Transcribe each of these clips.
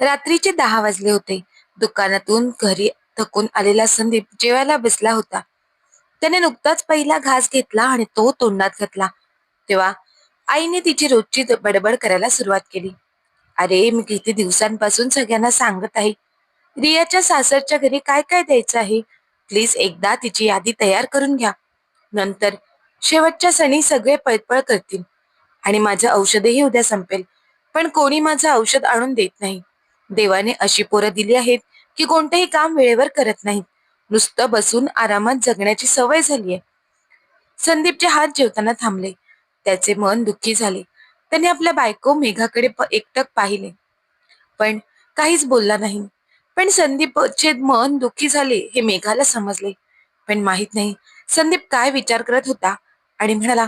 रात्रीचे दहा वाजले होते. दुकानातून घरी थकून आलेला संदीप जेवायला बसला होता. त्याने नुकताच पहिला घास घेतला आणि तो तोंडात घातला. तेव्हा आईने तिची रोजची बडबड करायला सुरुवात केली. अरे मी किती दिवसांपासून सगळ्यांना सांगत आहे. रियाच्या सासरच्या घरी काय काय द्यायचं आहे? प्लीज एकदा तिची यादी तयार करून घ्या. नंतर शेवटच्या सणी सगळे पळपळ करतील. आणि माझं औषधही उद्या संपेल. पण कोणी माझं औषध आणून देत नाही. देवाने अशी पोरं दिली आहेत की कोणतेही काम वेळेवर करत नाहीत. नुसतं बसून आरामात जगण्याची सवय झालीये संदीपचे हात जेवताना थांबले. त्याचे मन दुःखी झाले. त्याने आपल्या बायको मेघाकडे एकटक पाहिले. पण काहीच बोलला नाही. पण संदीपचे मन दुःखी झाले हे मेघाला समजले. पण माहीत नाही संदीप काय विचार करत होता आणि म्हणाला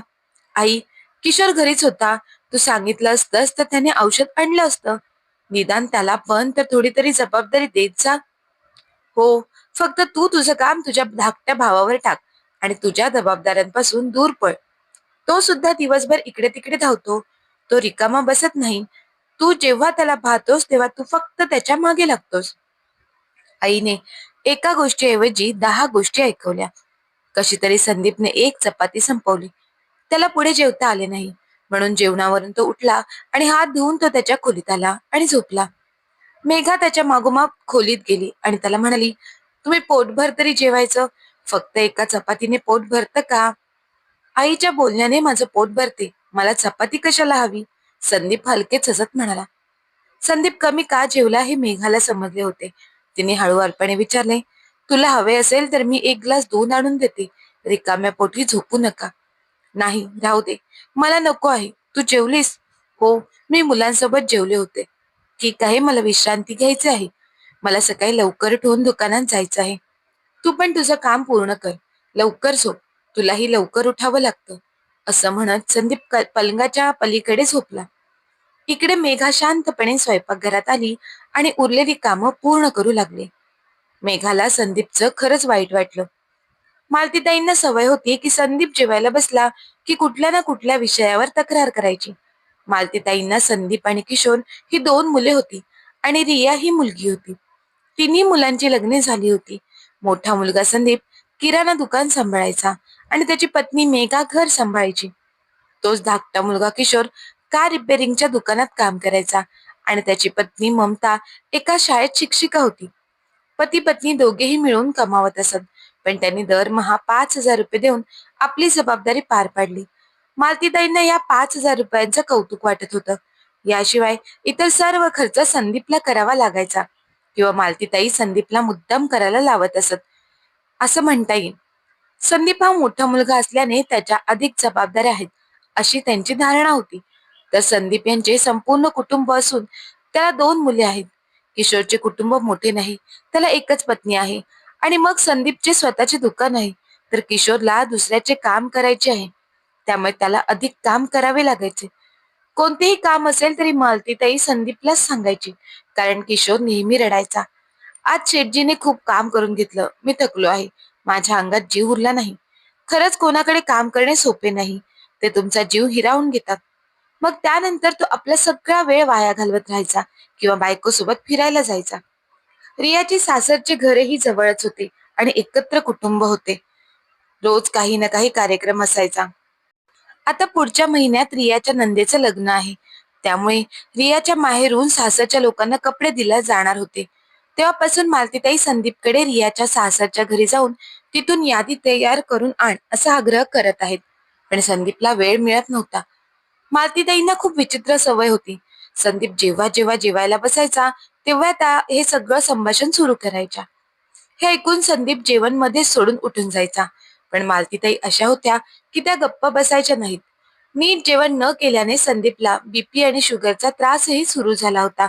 आई किशोर घरीच होता. तू सांगितलं असतंस तर त्याने औषध आणलं असतं. निदान त्याला पण तर थोडी तरी जबाबदारी देत जा. हो फक्त तू तुझं काम तुझ्या धाकट्या भावावर टाक आणि तुझ्या जबाबदाऱ्यांपासून दूर पळ. तो सुद्धा दिवसभर इकडे तिकडे धावतो. तो रिकामा बसत नाही. तू जेव्हा त्याला पाहतोस तेव्हा तू फक्त त्याच्यामागे लागतोस. आईने एका गोष्टीऐवजी दहा गोष्टी ऐकवल्या. कशी तरी संदीपने एक चपाती संपवली. त्याला पुढे जेवता आले नाही. म्हणून जेवणावरून तो उठला आणि हात धुवून तो त्याच्या खोलीत आला आणि झोपला. मेघा त्याच्या मागोमाग खोलीत गेली आणि त्याला म्हणाली तुम्ही पोटभर तरी जेवायचं? फक्त एका चपातीने पोट भरतं का? आईच्या बोलण्याने माझं पोट भरते. मला चपाती कशाला हवी? संदीप हलकेच हसत म्हणाला. संदीप कमी का जेवला? हे मेघाला समजले होते. तिने हळूवारपणे विचारले तुला हवे असेल तर मी एक ग्लास दूध आणून देते. रिकाम्या पोटी झोपू नका. नाही राहू दे. मला नको आहे. तू जेवलीस? हो मी मुलांसोबत जेवले होते. ठीक आहे मला विश्रांती घ्यायची आहे. मला सकाळी लवकर उठून दुकानात जायचं आहे. तू पण तुझं काम पूर्ण कर. लवकर झोप. तुलाही लवकर उठावं लागतं. असं म्हणत संदीप पलंगाच्या पलीकडे झोपला. इकडे मेघा शांतपणे स्वयंपाकघरात आली आणि उरलेली कामं पूर्ण करू लागली. मेघाला संदीपचं खरंच वाईट वाटलं. मालतीताईंना सवय होती की संदीप जेवायला बसला की कुठल्या ना कुठल्या विषयावर तक्रार करायची. मालतीताईंना संदीप आणि किशोर ही दोन मुले होती आणि रिया ही मुलगी होती. तिन्ही मुलांची लग्ने झाली होती. मोठा मुलगा संदीप किराणा दुकान सांभाळायचा आणि त्याची पत्नी मेघा घर सांभाळायची. तोच धाकटा मुलगा किशोर कार रिपेअरिंगच्या दुकानात काम करायचा आणि त्याची पत्नी ममता एका शाळेत शिक्षिका होती. पती पत्नी दोघेही मिळून कमावत असत. पण त्यांनी दरमहा पाच हजार रुपये देऊन आपली जबाबदारी पार पाडली. मालतीताईंना या पाच हजार रुपयांचं कौतुक वाटत होतं. याशिवाय इतर सर्व खर्च संदीपला करावा लागायचा किंवा मालतीताई संदीपला मुद्दाम करायला लावत असत. असं म्हणता येईल. संदीप हा मोठा मुलगा असल्याने त्याच्या अधिक जबाबदाऱ्या आहेत अशी त्यांची धारणा होती. तर संदीप यांचे संपूर्ण कुटुंब असून त्याला दोन मुले आहेत. किशोरचे कुटुंब मोठे नाही त्याला एकच पत्नी आहे. आणि मग संदीपचे स्वतःचे दुकान आहे. तर किशोरला दुसऱ्याचे काम करायचे आहे. त्यामुळे त्याला अधिक काम करावे लागायचे. कोणतेही काम असेल तरी मालतीताई संदीपलाच सांगायची. कारण किशोर नेहमी रडायचा. आज शेटजीने खूप काम करून घेतलं. मी थकलो आहे. माझ्या अंगात जीव उरला नाही. खरंच कोणाकडे काम करणे सोपे नाही. ते तुमचा जीव हिरावून घेतात. मग त्यानंतर तो आपला सगळा वेळ वाया घालवत राहायचा किंवा बायकोसोबत फिरायला जायचा. रियाची सासरचे घरही जवळच होते आणि एकत्र कुटुंब होते. रोज काही ना काही कार्यक्रम असायचा. आता पुढच्या महिन्यात रियाच्या नंदेचं लग्न आहे. त्यामुळे रियाच्या माहेरून सासरच्या लोकांना कपडे दिले जाणार होते. तेव्हापासून मालतीताई संदीपकडे रियाच्या सासरच्या घरी जाऊन तिथून यादी तयार करून आण असा आग्रह करत आहेत. पण संदीपला वेळ मिळत नव्हता. मालतीताईंना खूप विचित्र सवय होती. संदीप जेव्हा जेव्हा जेवायला बसायचा तेव्हा त्या हे सगळं संभाषण सुरू करायच्या. हे ऐकून संदीप जेवणमध्ये सोडून उठून जायचा. पण मालतीताई अशा होत्या की त्या गप्प बसायच्या नाहीत. नीट जेवण न केल्याने संदीपला बीपी आणि शुगरचा त्रासही सुरू झाला होता.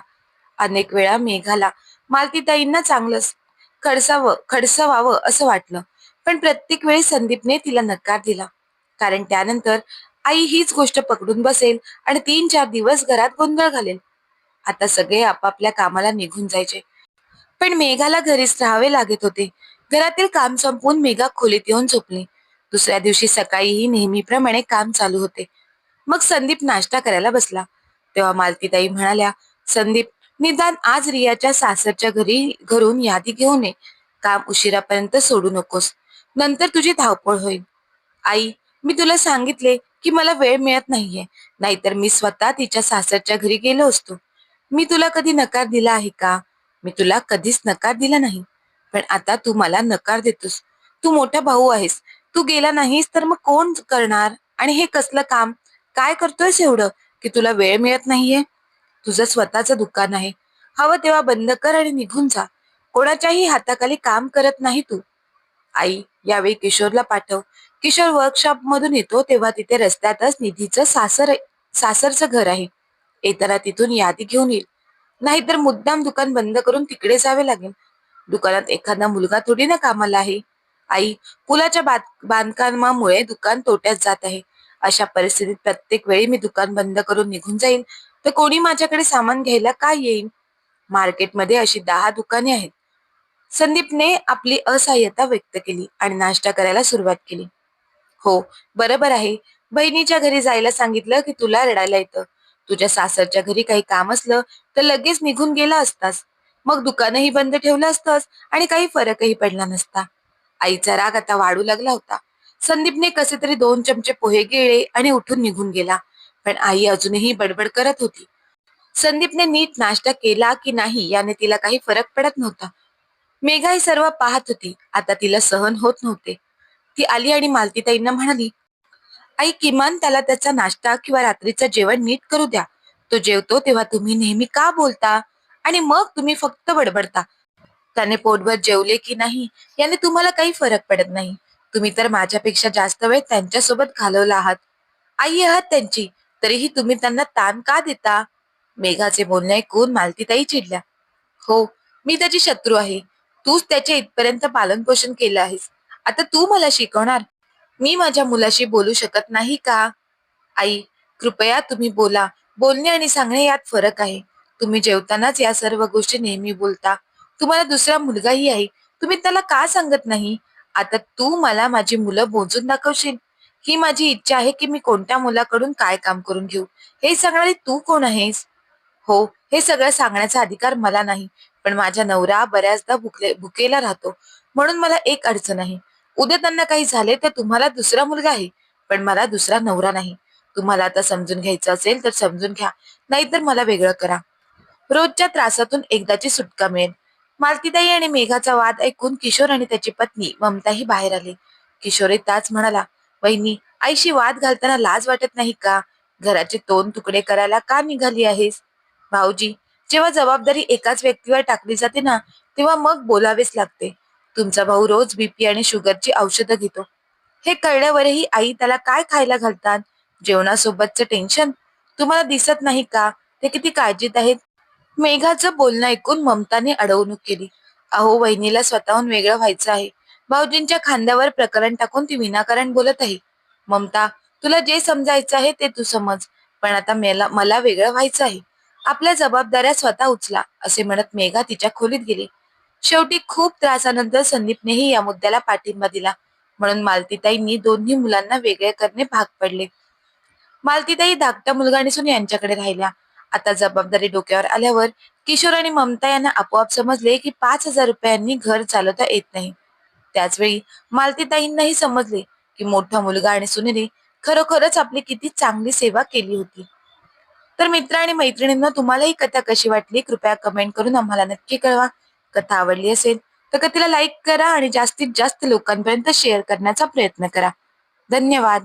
अनेक वेळा मेघाला मालतीताईंना चांगलं खडसावं खडसवावं असं वाटलं. पण प्रत्येक वेळी संदीपने तिला नकार दिला. कारण त्यानंतर आई हीच गोष्ट पकडून बसेल आणि तीन चार दिवस घरात गोंधळ घालेल आता सगळे आपापल्या कामाला निघून जायचे. पण मेघाला घरीच राहावे लागत होते. घरातील काम संपवून मेघा खोलीत येऊन झोपली. दुसऱ्या दिवशी सकाळीही नेहमीप्रमाणे काम चालू होते. मग संदीप नाश्ता करायला बसला. तेव्हा मालतीताई म्हणाल्या संदीप निदान आज रियाच्या सासरच्या घरी घरून यादी घेऊन ये. काम उशिरापर्यंत सोडू नकोस. नंतर तुझी धावपळ होईल. आई मी तुला सांगितले की मला वेळ मिळत नाहीये. नाहीतर मी स्वतः तिच्या सासरच्या घरी गेलो असतो. मी तुला कधी नकार दिला आहे का? मी तुला कधीच नकार दिला नाही. पण आता तू मला नकार देतोस. तू मोठा भाऊ आहेस. तू गेला नाहीस तर मग कोण करणार? आणि हे कसलं काम? काय करतोयस एवढं? की तुला वेळ मिळत नाहीये? तुझं स्वतःचं दुकान आहे. हवं तेव्हा बंद कर आणि निघून जा. कोणाच्याही हाताखाली काम करत नाही तू. आई यावेळी किशोरला पाठव. किशोर वर्कशॉप मधून येतो तेव्हा तिथे रस्त्यातच निधीचं सासर सासरचं घर आहे. येताना तिथून यादी घेऊन येईल. नाहीतर मुद्दाम दुकान बंद करून तिकडे जावे लागेल. दुकानात एखादा मुलगा थोडी ना कामाला आहे. आई पुलाच्या बांध- बांधकामामुळे दुकान तोट्यात जात आहे. अशा परिस्थितीत प्रत्येक वेळी मी दुकान बंद करून निघून जाईल तर कोणी माझ्याकडे सामान घ्यायला काय येईल मार्केटमध्ये अशी दहा दुकाने आहेत. संदीपने आपली असहाय्यता व्यक्त केली आणि नाश्ता करायला सुरुवात केली. हो बरोबर आहे. बहिणीच्या घरी जायला सांगितलं की तुला रडायला येतं. तुझ्या सासरच्या घरी काही काम असलं तर लगेच निघून गेला असतास. मग दुकानही बंद ठेवलं असतंस आणि काही फरकही पडला नसता. आईचा राग आता वाढू लागला होता. संदीपने कसे तरी दोन चमचे पोहे गिळले आणि उठून निघून गेला. पण आई अजूनही बडबड करत होती. संदीपने नीट नाश्ता केला की नाही याने तिला काही फरक पडत नव्हता. मेघा ही सर्व पाहत होती. आता तिला सहन होत नव्हते. ती आली आणि मालतीताईंना म्हणाली आई किमान त्याला त्याचा नाश्ता किंवा रात्रीचं जेवण नीट करू द्या. तो जेवतो तेव्हा तुम्ही नेहमी का बोलता? आणि मग तुम्ही फक्त बडबडता. त्याने पोटभर जेवले की नाही याने तुम्हाला काही फरक पडत नाही. तुम्ही तर माझ्यापेक्षा जास्त वेळ त्यांच्यासोबत घालवला आहात. आई आहात त्यांची तरीही तुम्ही त्यांना ताण का देता? मेघाचे बोलणे ऐकून मालतीताई चिडल्या. हो मी त्याची शत्रू आहे. तूच त्याचे इथपर्यंत पालन पोषण केलं आहेस. आता तू मला शिकवणार. मी माझ्या मुलाशी बोलू शकत नाही का? आई कृपया तुम्ही बोला. बोलणे आणि सांगणे यात फरक आहे. तुम्ही जेवतानाच या सर्व गोष्टी नेहमी बोलता. तुम्हाला दुसरा मुलगाही आहे. तुम्ही त्याला का सांगत नाही? आता तू मला माझी मुलं बोजून दाखवशील. ही माझी इच्छा आहे की मी कोणत्या मुलाकडून काय काम करून घेऊ. हे सांगणारी तू कोण आहेस? हो हे सगळं सांगण्याचा अधिकार मला नाही. पण माझा नवरा बऱ्याचदा भुकले भुकेला राहतो. म्हणून मला एक अडचण आहे. उद्या त्यांना काही झाले तर तुम्हाला दुसरा मुलगा आहे. पण मला दुसरा नवरा नाही. तुम्हाला आता समजून घ्यायचं असेल तर समजून घ्या. नाहीतर मला वेगळं करा. रोजच्या त्रासातून एकदाची सुटका मिळेल. मालतीताई आणि मेघाचा वाद ऐकून किशोर आणि त्याची पत्नी ममताही बाहेर आली. किशोरे ताच म्हणाला वहिनी आईशी वाद घालताना लाज वाटत नाही का? घराचे दोन तुकडे करायला का निघाली आहेस? भाऊजी जेव्हा जबाबदारी एकाच व्यक्तीवर टाकली जाते ना तेव्हा मग बोलावेच लागते. तुमचा भाऊ रोज बीपी आणि शुगरची औषधं घेतो. हे कळल्यावरही आई त्याला काय खायला घालतात? जेवणासोबतचं टेन्शन तुम्हाला दिसत नाही का? ते किती काळजीत आहेत? मेघाचं बोलणं ऐकून ममताने अडवणूक केली. अहो वहिनीला स्वतःहून वेगळं व्हायचं आहे. भाऊजींच्या खांद्यावर प्रकरण टाकून ती विनाकारण बोलत आहे. ममता तुला जे समजायचं आहे ते तू समज. पण आता मला मला वेगळं व्हायचं आहे. आपल्या जबाबदाऱ्या स्वतः उचला असे म्हणत मेघा तिच्या खोलीत गेली. शेवटी खूप त्रासानंतर संदीपनेही या मुद्द्याला पाठिंबा दिला. म्हणून मालतीताईंनी दोन्ही मुलांना वेगळे करणे भाग पडले. मालतीताई धाकटा मुलगा आणि यांच्याकडे राहिल्या. आता जबाबदारी डोक्यावर आल्यावर किशोर आणि ममता यांना आपोआप समजले की पाच हजार रुपयांनी घर चालवता येत नाही. त्याचवेळी मालतीताईंनाही समजले की मोठा मुलगा आणि सुनेने खरोखरच आपली किती चांगली सेवा केली होती. तर मित्र आणि मैत्रिणींना तुम्हाला ही कथा कशी वाटली? कृपया कमेंट करून आम्हाला नक्की कळवा. कथा आवडली असेल तर कथेला लाईक करा आणि जास्तीत जास्त लोकांपर्यंत शेअर करण्याचा प्रयत्न करा. धन्यवाद.